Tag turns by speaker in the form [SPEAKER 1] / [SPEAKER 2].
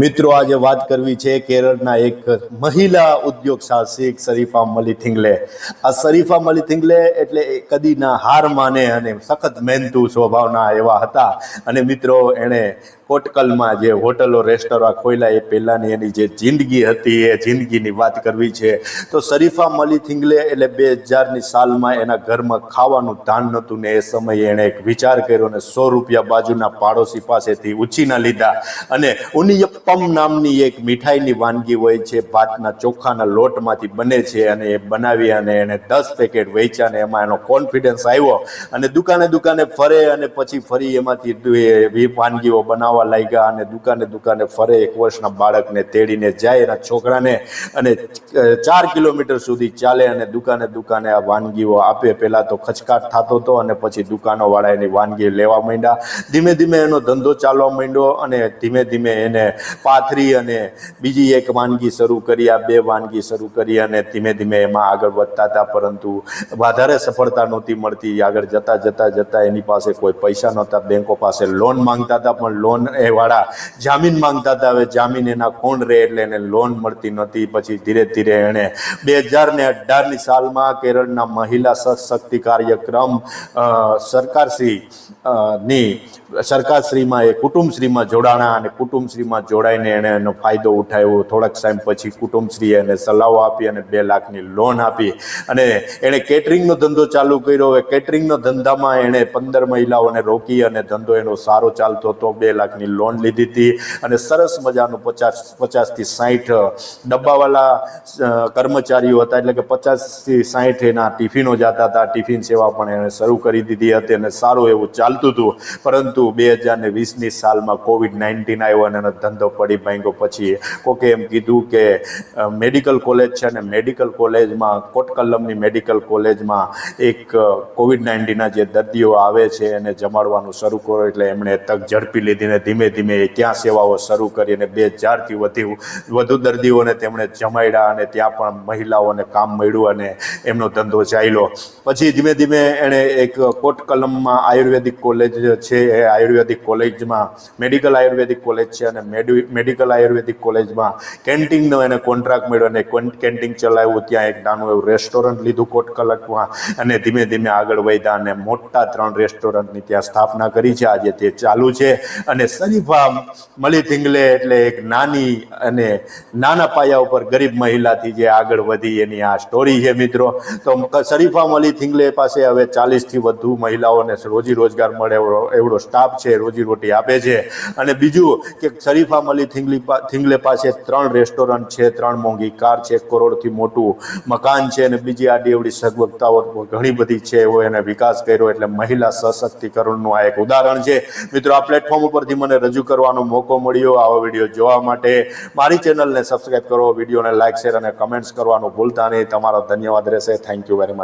[SPEAKER 1] મિત્રો, આજે વાત કરવી છે કેરળના એક મહિલા ઉદ્યોગ સાહસિક શરીફા મલી થિંગલે. આ શરીફા મલી થિંગલે એટલે કદીના હાર માને અને સખત મહેનતુ સ્વભાવના એવા હતા. અને મિત્રો, એણે કોટકલમાં જે હોટલો રેસ્ટોરાં ખોલ્યા એ પહેલાંની એની જે જિંદગી હતી, એ જિંદગીની વાત કરવી છે. તો શરીફા મલી થિંગલે એટલે બે હજારની સાલમાં એના ઘરમાં ખાવાનું ધાન નહોતું ને એ સમયે એણે એક વિચાર કર્યો અને સો રૂપિયા બાજુના પાડોશી પાસેથી ઉછીના લીધા. અને ઉનિયપ્પમ નામની એક મીઠાઈની વાનગી હોય છે, ભાતના ચોખાના લોટમાંથી બને છે અને એ બનાવી અને એણે દસ પેકેટ વેચ્યા અને એમાં એનો કોન્ફિડન્સ આવ્યો. અને દુકાને દુકાને ફરે અને પછી ફરી એમાંથી વાનગીઓ બનાવવા લાગ્યા અને દુકાને દુકાને ફરે એક વર્ષના બાળકને તેડીને જાય એના છોકરાને અને ચાર કિલોમીટર સુધી ચાલે અને દુકાને દુકાને આ વાનગીઓ આપે. પહેલાં તો ખચકાટ થતો હતો અને પછી દુકાનોવાળા એની વાનગી લેવા માંડ્યા. ધીમે ધીમે એનો ધંધો ચાલવા માંડ્યો અને ધીમે ધીમે એને પાથરી અને બીજી એક વાનગી શરૂ કરી. આ બે વાનગી શરૂ કરી અને ધીમે ધીમે એમાં આગળ વધતા હતા, પરંતુ વધારે સફળતા નહોતી મળતી. આગળ જતા જતા જતા એની પાસે કોઈ પૈસા નહોતા. બેંકો પાસે લોન માંગતા હતા, પણ લોન એ વાળા જામીન માંગતા હતા. હવે જામીન એના કોણ રહે એટલે એને લોન મળતી નહોતી. પછી ધીરે ધીરે એણે બે હજાર ને અઢારની સાલમાં કેરળના મહિલા સશક્તિ કાર્યક્રમ સરકારશ્રી ની સરકારશ્રીમાં એ કુટુંબશ્રીમાં જોડાણા અને કુટુંબશ્રીમાં જોડાઈને એણે એનો ફાયદો ઉઠાવ્યો. થોડાક ટાઈમ પછી કુટુંબશ્રીએ એને સલાહો આપી અને બે લાખની લોન આપી અને એણે કેટરિંગનો ધંધો ચાલુ કર્યો. હવે કેટરિંગનો ધંધામાં એણે પંદર મહિલાઓને રોકી અને ધંધો એનો સારો ચાલતો હતો. બે લાખની લોન લીધી હતી અને સરસ મજાનું પચાસ, પચાસથી સાઠ ડબ્બાવાળા કર્મચારીઓ હતા. એટલે કે પચાસથી સાઠ એના ટિફિનો જતા હતા. ટિફિન સેવા પણ એણે શરૂ કરી દીધી હતી અને સારું એવું ચાલતું હતું. પરંતુ બે હજાર ને વીસની સાલમાં કોવિડ નાઇન્ટીન આવ્યો અને એનો ધંધો પડી ભાંગ્યો. પછી કોકે એમ કીધું કે મેડિકલ કોલેજ છે અને મેડિકલ કોલેજમાં, કોટકલમની મેડિકલ કોલેજમાં એક કોવિડ નાઇન્ટીનના જે દર્દીઓ આવે છે એને જમાડવાનું શરૂ કરો. એટલે એમણે તક ઝડપી લીધી ધીમે ધીમે ત્યાં સેવાઓ શરૂ કરી અને બે હજારથી વધુ વધુ દર્દીઓને તેમણે જમાડ્યા અને ત્યાં પણ મહિલાઓને કામ મળ્યું અને એમનો ધંધો ચાલ્યો. પછી ધીમે ધીમે એણે એક કોટકલમમાં આયુર્વેદિક કોલેજ છે, એ આયુર્વેદિક કોલેજમાં, મેડિકલ આયુર્વેદિક કોલેજ છે અને મેડિ- મેડિકલ આયુર્વેદિક કોલેજમાં કેન્ટીનનો એને કોન્ટ્રાક્ટ મળ્યો અને કેન્ટીન ચલાવ્યું, ત્યાં એક નાનું એવું રેસ્ટોરન્ટ લીધું કોટકલકમાં અને ધીમે ધીમે આગળ વધ્યા અને મોટા ત્રણ રેસ્ટોરન્ટની ત્યાં સ્થાપના કરી છે. આજે તે ચાલુ છે અને શરીફા મલી થિંગલે એટલે એક નાની અને નાના પાયા ઉપર ગરીબ મહિલાથી જે આગળ વધી એની આ સ્ટોરી છે મિત્રો. તો શરીફા મળી થિંગલે પાસે હવે ચાલીસથી વધુ મહિલાઓને રોજી રોજગાર મળે એવડો એવડો સ્ટાફ છે રોજીરોટી આપે છે. અને બીજું કે શરીફા મળી થિંગલી થિંગલે પાસે ત્રણ રેસ્ટોરન્ટ છે, ત્રણ મોંઘી કાર છે, એક કરોડથી મોટું મકાન છે અને બીજી આડી એવડી સગવડતાઓ ઘણી બધી છે. એવો એને વિકાસ કર્યો એટલે મહિલા સશક્તિકરણનું આ એક ઉદાહરણ છે. મિત્રો, આ પ્લેટફોર્મ ઉપરથી મને રજૂ કરવાનો મોકો મળ્યો. આવા વીડિયો જોવા માટે મારી ચેનલને સબસ્ક્રાઈબ કરો, વિડીયોને લાઇક શેર અને કમેન્ટ્સ કરવાનું ભૂલતા નહીં. તમારો ધન્યવાદ રહેશે. Thank you very much